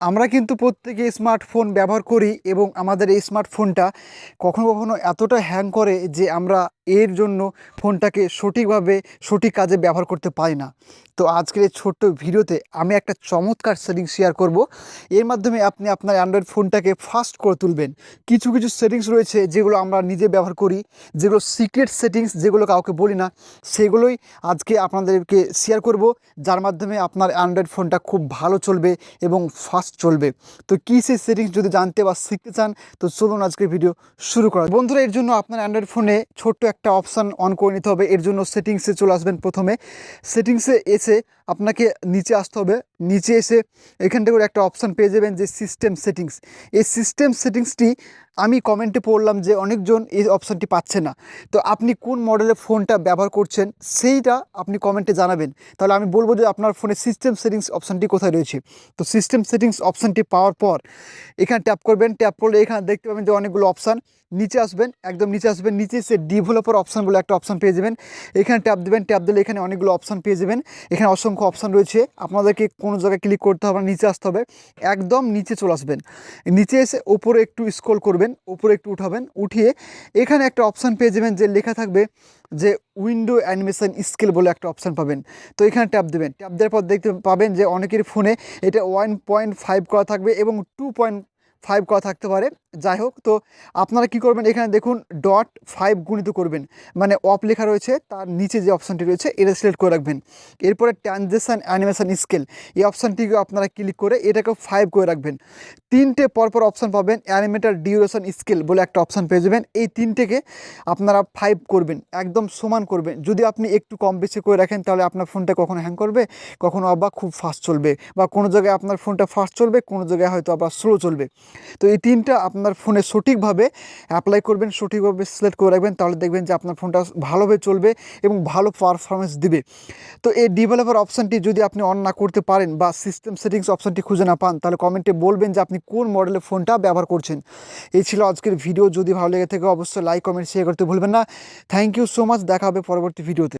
আমরা কিন্তু প্রত্যেকে স্মার্টফোন ব্যবহার করি এবং আমাদের এই স্মার্টফোনটা কখনো কখনো এতটা হ্যাং করে যে আমরা এর জন্য ফোনটাকে সঠিকভাবে, সঠিক কাজে ব্যবহার করতে পারি না। তো আজকের এই ছোট্ট ভিডিওতে আমি একটা চমৎকার সেটিংস শেয়ার করব। এর মাধ্যমে আপনি আপনার অ্যান্ড্রয়েড ফোনটাকে ফাস্ট করে তুলবেন। কিছু কিছু সেটিংস রয়েছে যেগুলো আমরা নিজে ব্যবহার করি, যেগুলো সিক্রেট সেটিংস যেগুলো কাউকে বলি না, সেগুলোই আজকে আপনাদেরকে শেয়ার করব, যার মাধ্যমে আপনার অ্যান্ড্রয়েড ফোনটা খুব ভালো চলবে এবং ফাস্ট চলবে। তো কী সেই সেটিংস যদি জানতে বা শিখতে চান, তো চলুন আজকের ভিডিও শুরু করা। বন্ধুরা, এর জন্য আপনার অ্যান্ড্রয়েড ফোনে ছোট্ট একটা অপশান অন করে নিতে হবে। এর জন্য সেটিংসে চলে আসবেন প্রথমে। সেটিংসে এসে আপনাকে নিচে আসতে হবে। নিচে এসে এখান থেকে একটা অপশান পেয়ে যাবেন যে সিস্টেম সেটিংস এই সিস্টেম সেটিংসটি আমি কমেন্টে পড়লাম যে অনেকজন এই অপশানটি পাচ্ছে না। তো আপনি কোন মডেলের ফোনটা ব্যবহার করছেন, সেইটা আপনি কমেন্টে জানাবেন। তাহলে আমি বলব যে আপনার ফোনে সিস্টেম সেটিংস অপশানটি কোথায় রয়েছে? তো সিস্টেম সেটিংস অপশানটি পাওয়ার পর এখানে ট্যাপ করবেন ট্যাপ করলে এখানে দেখতে পাবেন যে অনেকগুলো অপশান নিচে আসবেন, একদম নিচে আসবেন, নিচে এসে ডেভেলপার অপশান বলে একটা অপশান পেয়ে যাবেন। এখানে ট্যাপ দেবেন ট্যাপ দিলে এখানে অনেকগুলো অপশান পেয়ে যাবেন। এখানে অসংখ্য অপশান রয়েছে, আপনাদেরকে কোনো জায়গায় ক্লিক করতে হবে নিচে আসতে হবে। একদম নিচে চলে আসবেন, নিচে এসে ওপরে একটু স্ক্রল করবেন ওপরে একটু উঠাবেন, উঠিয়ে এখানে একটা অপশান পেয়ে যাবেন যে লেখা থাকবে যে উইন্ডো অ্যানিমেশন স্কেল বলে একটা অপশান পাবেন। তো এখানে ট্যাপ দেবেন। ট্যাপ দেওয়ার পর দেখতে পাবেন যে অনেকের ফোনে এটা ওয়ান পয়েন্ট ফাইভ করা থাকবে এবং টু পয়েন্ট ফাইভ করা থাকতে পারে। যাই হোক তো আপনারা কি করবেন? এখানে দেখুন ডট ফাইভ গুণিত করবেন। মানে অফ লেখা রয়েছে, তার নিচে যে অপশানটি রয়েছে, এটা সিলেক্ট করে রাখবেন। এরপরে ট্রানজেকশান অ্যানিমেশন স্কেল এই অপশানটিকে আপনারা ক্লিক করে এটাকে ফাইভ করে রাখবেন। তিনটে পরপর অপশান পাবেন অ্যানিমেটার ডিউরেশন স্কেল বলে একটা অপশান পেয়ে যাবেন। এই তিনটেকে আপনারা ফাইভ করবেন, একদম সমান করবেন। যদি আপনি একটু কম বেশি করে রাখেন, তাহলে আপনার ফোনটা কখনো হ্যাং করবে, কখনো আবার খুব ফাস্ট চলবে। বা কোনো জায়গায় আপনার ফোনটা ফাস্ট চলবে, কোনো জায়গায় হয়তো আবার স্লো চলবে। তো এই তিনটা আপনার ফোনে সঠিকভাবে অ্যাপ্লাই করবেন, সঠিকভাবে সিলেক্ট করে রাখবেন, তাহলে দেখবেন যে আপনার ফোনটা ভালোভাবে চলবে এবং ভালো পারফরমেন্স দিবে। তো এই ডেভেলপার অপশানটি যদি আপনি অন না করতে পারেন বা সিস্টেম সেটিংস অপশানটি খুঁজে না পান, তাহলে কমেন্টে বলবেন যে আপনি কোন মডেলের ফোনটা ব্যবহার করছেন। এই ছিল আজকের ভিডিও যদি ভালো লেগে থাকে, অবশ্যই লাইক কমেন্ট শেয়ার করতে ভুলবেন না। থ্যাংক ইউ সো মাচ দেখা হবে পরবর্তী ভিডিওতে